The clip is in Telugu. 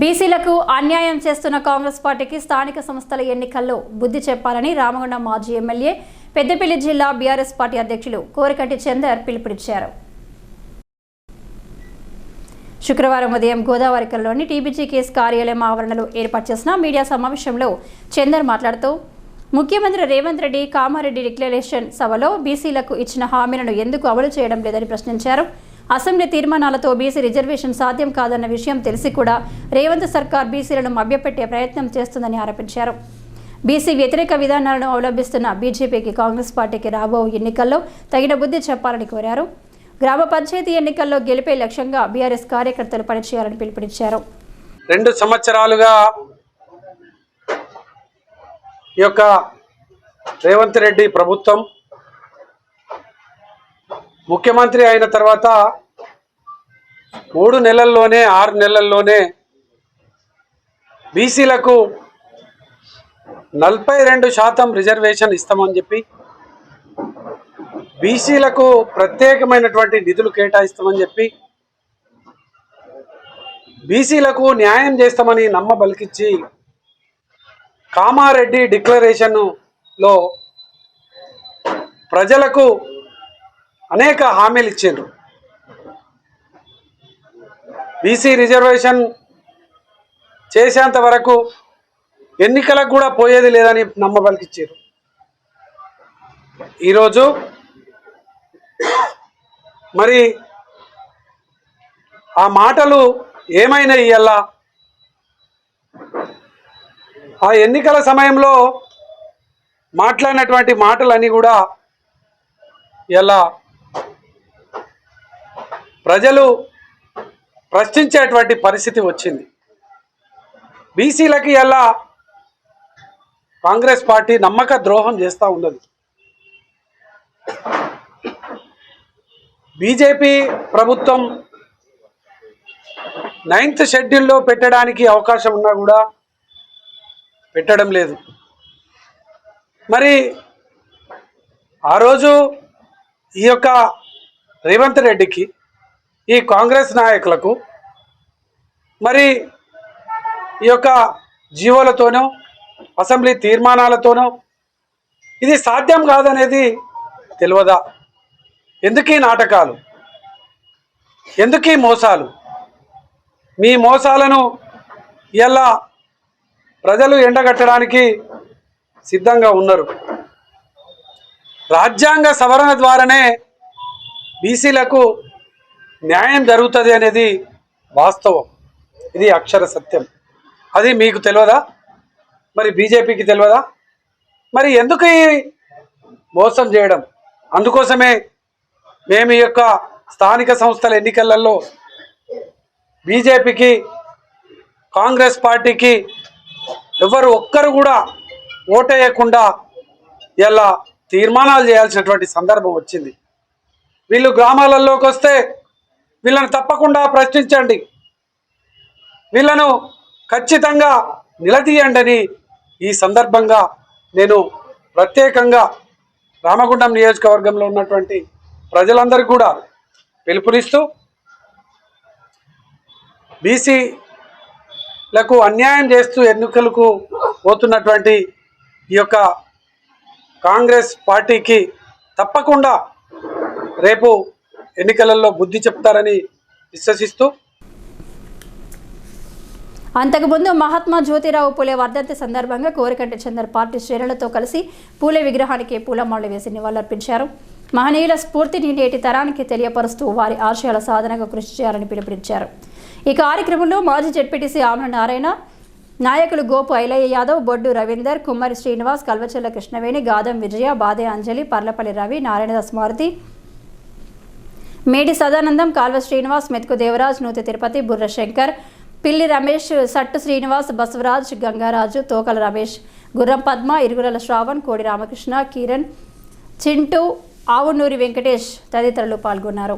బీసీలకు అన్యాయం చేస్తున్న కాంగ్రెస్ పార్టీకి స్థానిక సంస్థల ఎన్నికల్లో బుద్ధి చెప్పాలని రామగుండం మాజీ ఎమ్మెల్యే పెద్దపల్లి జిల్లా బీఆర్ఎస్ పార్టీ అధ్యక్షులు కోరికటి చందర్ పిలుపునిచ్చారు. శుక్రవారం ఉదయం గోదావరికల్లోని టీబీజీ కేసు కార్యాలయం ఆవరణలో ఏర్పాటు చేసిన మీడియా సమావేశంలో చందర్ మాట్లాడుతూ ముఖ్యమంత్రి రేవంత్ రెడ్డి కామారెడ్డి డిక్లరేషన్ సభలో బీసీలకు ఇచ్చిన హామీలను ఎందుకు అమలు చేయడం లేదని ప్రశ్నించారు. అసెంబ్లీ తీర్మానాలతో బీసీ రిజర్వేషన్ సాధ్యం కాదన్న విషయం తెలిసి కూడా రేవంత్ సర్కార్ బీసీలను మభ్యపెట్టే ప్రయత్నం చేస్తుందని ఆరోపించారు. బీసీ వ్యతిరేక విధానాలను అవలంబిస్తున్న బీజేపీకి కాంగ్రెస్ పార్టీకి రాబో ఎన్నికల్లో తగిన బుద్ధి చెప్పాలని కోరారు. గ్రామ పంచాయతీ ఎన్నికల్లో గెలిపే లక్ష్యంగా బీఆర్ఎస్ కార్యకర్తలు పనిచేయాలని పిలుపునిచ్చారు. రెండు సంవత్సరాలుగా ఈ యొక్క రేవంత్ రెడ్డి ప్రభుత్వం ముఖ్యమంత్రి అయిన తర్వాత మూడు నెలల్లోనే ఆరు నెలల్లోనే బీసీలకు నలభై రెండు శాతం రిజర్వేషన్ ఇస్తామని చెప్పి బీసీలకు ప్రత్యేకమైనటువంటి నిధులు కేటాయిస్తామని చెప్పి బీసీలకు న్యాయం చేస్తామని నమ్మ బలికిచ్చి కామారెడ్డి డిక్లరేషన్లో ప్రజలకు అనేక హామీలు ఇచ్చిండ్రు. బీసీ రిజర్వేషన్ చేసేంత వరకు ఎన్నికలకు కూడా పోయేది లేదని నమ్మబలికిచ్చారు. ఈరోజు మరి ఆ మాటలు ఏమైనా ఇయ్యల్లా ఆ ఎన్నికల సమయంలో మాట్లాడినటువంటి మాటలన్నీ కూడా ఇలా ప్రజలు ప్రశ్నించేటువంటి పరిస్థితి వచ్చింది. బీసీలకి ఎలా కాంగ్రెస్ పార్టీ నమ్మక ద్రోహం చేస్తూ ఉన్నది? బీజేపీ ప్రభుత్వం నైన్త్ షెడ్యూల్లో పెట్టడానికి అవకాశం ఉన్నా కూడా పెట్టడం లేదు. మరి ఆ రోజు ఈ యొక్క రేవంత్ రెడ్డికి ఈ కాంగ్రెస్ నాయకులకు మరి ఈ యొక్క జీవోలతోనో అసెంబ్లీ తీర్మానాలతోనో ఇది సాధ్యం కాదనేది తెలియదా ఎందుకీ నాటకాలు? ఎందుకీ మోసాలు? మీ మోసాలను ఇలా ప్రజలు ఎండగట్టడానికి సిద్ధంగా ఉన్నారు? రాజ్యాంగ సవరణ ద్వారానే బీసీలకు న్యాయం జరుగుతుంది అనేది వాస్తవం. ఇది అక్షర సత్యం. అది మీకు తెలియదా మరి బీజేపీకి తెలియదా మరి ఎందుకు మోసం చేయడం? అందుకోసమే మేము ఈ యొక్క స్థానిక సంస్థల ఎన్నికలలో బీజేపీకి కాంగ్రెస్ పార్టీకి ఎవరు ఒక్కరు కూడా ఓటేయకుండా ఇలా తీర్మానాలు చేయాల్సినటువంటి సందర్భం వచ్చింది. వీళ్ళు గ్రామాలలోకి వస్తే వీళ్ళని తప్పకుండా ప్రశ్నించండి. వీళ్ళను ఖచ్చితంగా నిలదీయండని ఈ సందర్భంగా నేను ప్రత్యేకంగా రామగుండం నియోజకవర్గంలో ఉన్నటువంటి ప్రజలందరికీ కూడా పిలుపునిస్తూ బీసీలకు అన్యాయం చేస్తూ ఎన్నికలకు పోతున్నటువంటి ఈ యొక్క కాంగ్రెస్ పార్టీకి తప్పకుండా రేపు ఎన్నికలలో బుద్ధి చెప్తారని విశ్వసిస్తూ అంతకుముందు మహాత్మా జ్యోతిరావు పూలే వర్ధంతి సందర్భంగా కోరికంటి చందర్ పార్టీ శ్రేణులతో కలిసి పూలే విగ్రహానికి పూలమాళ్ళు వేసి నివాళులర్పించారు. మహనీయుల స్ఫూర్తిని నేటి తరానికి తెలియపరుస్తూ వారి ఆశయాల సాధనగా కృషి చేయాలని పిలుపునిచ్చారు. ఈ కార్యక్రమంలో మాజీ జడ్పీటీసీ ఆమె నారాయణ నాయకులు గోపు ఐలయ్య యాదవ్ బొడ్డు రవీందర్ కుమ్మరి శ్రీనివాస్ కల్వచెల్ల కృష్ణవేణి గాదం విజయ బాదే అంజలి పర్లపల్లి రవి నారాయణదాస్ మారుతి మేడి సదానందం కాల్వ శ్రీనివాస్ మెతుకు దేవరాజ్ నూతి తిరుపతి బుర్ర శంకర్ పిల్లి రమేష్ సట్టు శ్రీనివాస్ బసవరాజ్ గంగారాజు తోకల రమేష్ గుర్రం పద్మ ఇరుగుల శ్రావణ్ కోడి రామకృష్ణ కిరణ్ చింటూ ఆవునూరి వెంకటేష్ తదితరులు పాల్గొన్నారు.